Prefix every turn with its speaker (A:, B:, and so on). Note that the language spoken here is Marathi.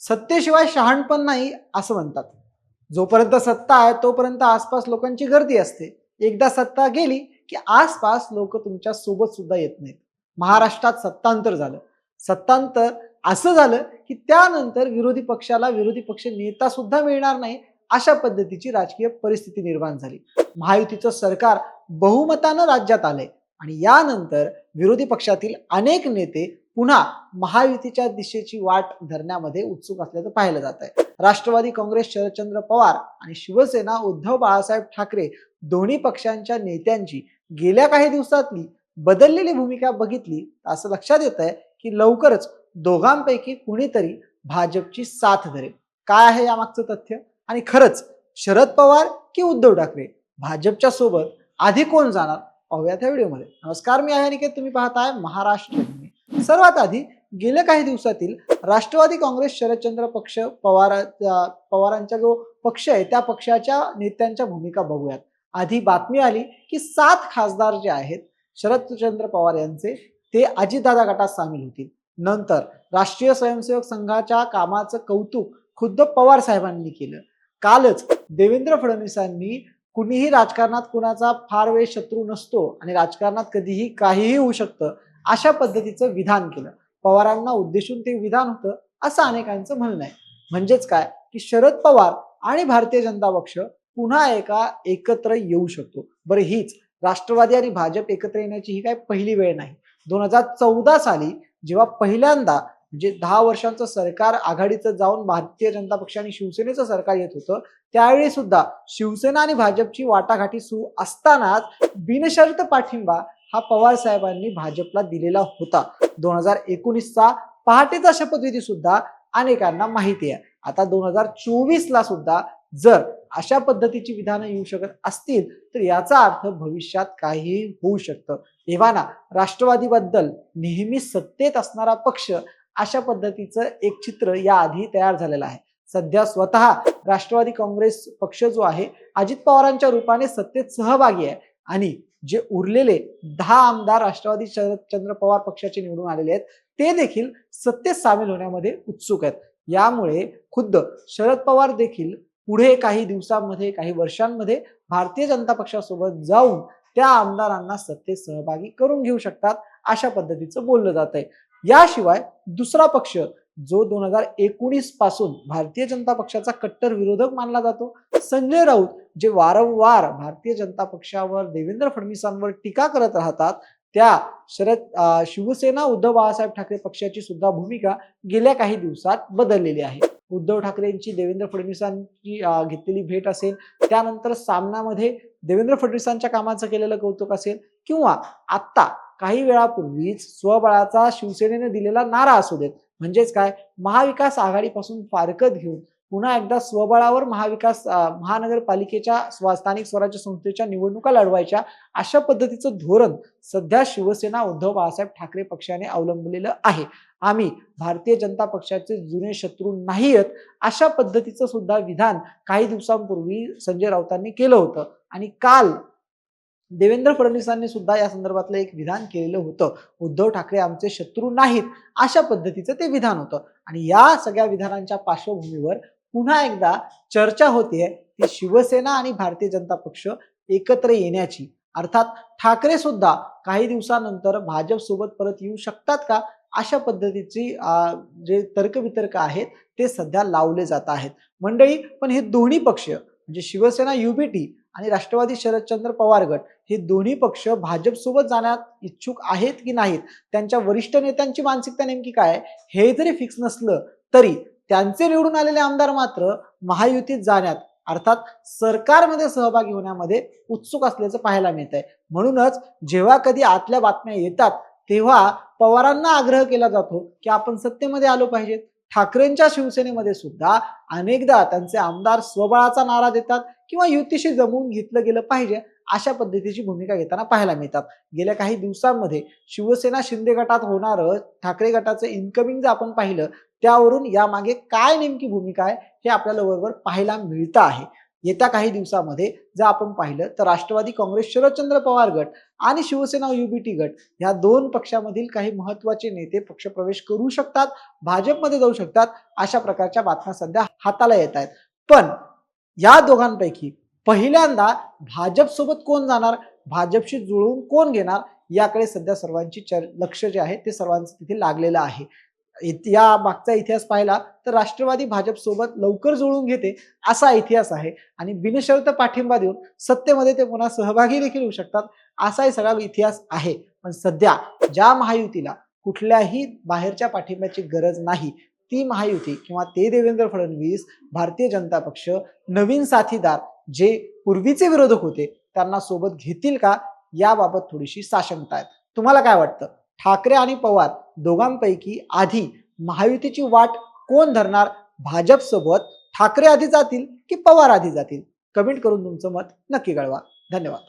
A: सत्तेशिवाय शहाणपण नाही असं म्हणतात. जोपर्यंत सत्ता आहे तोपर्यंत आसपास लोकांची गर्दी असते. एकदा सत्ता गेली की आसपास लोक तुमच्यासोबत सुद्धा येत नाहीत. महाराष्ट्रात सत्तांतर झालं. सत्तांतर असं झालं की त्यानंतर विरोधी पक्षाला विरोधी पक्ष नेता सुद्धा मिळणार नाही अशा पद्धतीची राजकीय परिस्थिती निर्माण झाली. महायुतीचं सरकार बहुमतानं राज्यात आलंय आणि यानंतर विरोधी पक्षातील अनेक नेते पुन्हा महायुतीच्या दिशेची वाट धरण्यामध्ये उत्सुक असल्याचं पाहिलं जात आहे. राष्ट्रवादी काँग्रेस शरदचंद्र पवार आणि शिवसेना उद्धव बाळासाहेब ठाकरे दोन्ही पक्षांच्या नेत्यांची गेल्या काही दिवसातली बदललेली भूमिका बघितली असं लक्षात येत आहे की लवकरच दोघांपैकी कुणीतरी भाजपची साथ धरेल. काय आहे यामागचं तथ्य? आणि खरंच शरद पवार की उद्धव ठाकरे भाजपच्या सोबत आधी कोण जाणार? पाहूयात त्या व्हिडिओमध्ये. नमस्कार मी आहे निकेत तुम्ही पाहताय महाराष्ट्र सर्वात आधी गेल्या काही दिवसातील राष्ट्रवादी काँग्रेस शरदचंद्र पक्ष पवार पवारांचा जो पक्ष आहे त्या पक्षाच्या नेत्यांच्या भूमिका बघूयात. आधी बातमी आली की सात खासदार जे आहेत शरदचंद्र पवार यांचे ते अजितदादा गटात सामील होतील. नंतर राष्ट्रीय स्वयंसेवक संघाच्या कामाचं कौतुक खुद्द पवार साहेबांनी केलं. कालच देवेंद्र फडणवीसांनी कुणीही राजकारणात कुणाचा फार वेळ शत्रू नसतो आणि राजकारणात कधीही काहीही होऊ शकतं अशा पद्धतीचं विधान केलं. पवारांना उद्देशून ते विधान होतं असं अनेकांचं म्हणणं आहे. म्हणजेच काय? की शरद पवार आणि भारतीय जनता पक्ष पुन्हा एका एकत्र येऊ शकतो. बरं हीच. राष्ट्रवादी आणि भाजप एकत्र येण्याची ही काय पहिली वेळ नाही. दोन हजार चौदा साली जेव्हा पहिल्यांदा म्हणजे दहा वर्षांचं सरकार आघाडीचं जाऊन भारतीय जनता पक्ष आणि शिवसेनेचं सरकार येत होतं त्यावेळी सुद्धा शिवसेना आणि भाजपची वाटाघाटी सुरू असतानाच बिनशर्त पाठिंबा हा पवार साहेबांनी भाजपला दिलेला होता. दोन हजार एकोणीसचा पहाटेचा शपथविधी सुद्धा अनेकांना माहिती आहे. आता दोन हजार चोवीस ला सुद्धा जर अशा पद्धतीची विधानं येऊ शकत असतील तर याचा अर्थ भविष्यात काहीही होऊ शकतं. तेव्हा ना राष्ट्रवादीबद्दल नेहमी सत्तेत असणारा पक्ष अशा पद्धतीचं एक चित्र याआधी तयार झालेलं आहे. सध्या स्वतः राष्ट्रवादी काँग्रेस पक्ष जो आहे अजित पवारांच्या रूपाने सत्तेत सहभागी आहे. आणि जे उरलेले दहा आमदार राष्ट्रवादी शरदचंद्र पवार पक्षाचे निवडून आलेले आहेत ते देखील सत्तेत सामील होण्यामध्ये उत्सुक आहेत. यामुळे खुद्द शरद पवार देखील पुढे काही दिवसांमध्ये काही वर्षांमध्ये भारतीय जनता पक्षासोबत जाऊन त्या आमदारांना सत्तेत सहभागी करून घेऊ शकतात अशा पद्धतीचं बोललं जात आहे याशिवाय दुसरा पक्ष जो दोन हजार एकोणीसपासून भारतीय जनता पक्षाचा कट्टर विरोधक मानला जातो संजय राऊत जे वारंवार भारतीय जनता पक्षावर देवेंद्र फडणवीसांवर टीका करत राहतात त्या शरद शिवसेना उद्धव बाळासाहेब ठाकरे पक्षाची सुद्धा भूमिका गेल्या काही दिवसात बदललेली आहे. उद्धव ठाकरेंची देवेंद्र फडणवीसांची घेतलेली भेट असेल त्यानंतर सामनामध्ये देवेंद्र फडणवीसांच्या कामाचं केलेलं कौतुक असेल किंवा आत्ता काही वेळापूर्वीच स्वबळाचा शिवसेनेने दिलेला नारा असू देत म्हणजेच काय? महाविकास आघाडीपासून फारकत घेऊन पुन्हा एकदा स्वबळावर महाविकास महानगरपालिकेच्या स्व स्थानिक स्वराज्य संस्थेच्या निवडणुका लढवायच्या अशा पद्धतीचं धोरण सध्या शिवसेना उद्धव बाळासाहेब ठाकरे पक्षाने अवलंबलेलं आहे. आम्ही भारतीय जनता पक्षाचे जुने शत्रू नाही आहेत अशा पद्धतीचं सुद्धा विधान काही दिवसांपूर्वी संजय राऊतांनी केलं होतं. आणि काल देवेंद्र फडणवीसांनी सुद्धा या संदर्भातलं एक विधान केलेलं होतं. उद्धव ठाकरे आमचे शत्रू नाहीत अशा पद्धतीचं ते विधान होतं. आणि या सगळ्या विधानांच्या पार्श्वभूमीवर पुन्हा एकदा चर्चा होतीये की शिवसेना आणि भारतीय जनता पक्ष एकत्र येण्याची. अर्थात ठाकरे सुद्धा काही दिवसानंतर भाजप सोबत परत येऊ शकतात का? अशा पद्धतीची जे तर्कवितर्क आहेत ते सध्या लावले जात आहेत. मंडळी पण हे दोन्ही पक्ष म्हणजे शिवसेना युबीटी आणि राष्ट्रवादी शरदचंद्र पवार गट हे दोन्ही पक्ष भाजपसोबत जाण्यात इच्छुक आहेत की नाहीत? त्यांच्या वरिष्ठ नेत्यांची मानसिकता नेमकी काय हे जरी फिक्स नसलं तरी त्यांचे निवडून आलेले आमदार मात्र महायुतीत जाण्यात अर्थात सरकारमध्ये सहभागी होण्यामध्ये उत्सुक असल्याचं पाहायला मिळत आहे म्हणूनच जेव्हा कधी आतल्या बातम्या येतात तेव्हा पवारांना आग्रह केला जातो की आपण सत्तेमध्ये आलो पाहिजेत. ठाकरेंच्या शिवसेनेमध्ये सुद्धा अनेकदा त्यांचे आमदार स्वबळाचा नारा देतात किंवा युतीशी जमवून घेतलं गेलं पाहिजे अशा पद्धतीची भूमिका घेताना पाहायला मिळतात. गेल्या काही दिवसांमध्ये शिवसेना शिंदे गटात होणारं ठाकरे गटाचं इन्कमिंग जर आपण पाहिलं त्यावरून यामागे काय नेमकी भूमिका आहे हे आपल्याला बरोबर पाहायला मिळतं आहे. येत्या काही दिवसामध्ये जर आपण पाहिलं तर राष्ट्रवादी काँग्रेस शरदचंद्र पवार गट आणि शिवसेना युबीटी गट ह्या दोन पक्षामधील काही महत्त्वाचे नेते पक्षप्रवेश करू शकतात भाजपमध्ये जाऊ शकतात अशा प्रकारच्या बातम्या सध्या हाताला येत आहेत. पण या दोघांपैकी पहिल्यांदा भाजपसोबत कोण जाणार भाजपशी जुळवून कोण घेणार याकडे सध्या सर्वांची चर लक्ष जे आहे ते सर्वांचं तिथे लागलेलं आहे. या मागचा इतिहास पाहिला तर राष्ट्रवादी भाजप सोबत लवकर जुळून घेते असा इतिहास आहे. आणि बिनशर्त पाठिंबा देऊन सत्तेमध्ये ते पुन्हा सहभागी देखील होऊ शकतात असाही सगळा इतिहास आहे. पण सध्या ज्या महायुतीला कुठल्याही बाहेरच्या पाठिंब्याची गरज नाही ती महायुती किंवा ते देवेंद्र फडणवीस भारतीय जनता पक्ष नवीन साथीदार जे पूर्वीचे विरोधक होते त्यांना सोबत घेतील का याबाबत थोडीशी साशंकता आहे. तुम्हाला काय वाटतं? ठाकरे आणि पवार दोघांपैकी आधी महायुतीची वाट कोण धरणार? भाजपसोबत ठाकरे आधी जातील की पवार आधी जातील? कमेंट करून तुमचं मत नक्की कळवा. धन्यवाद.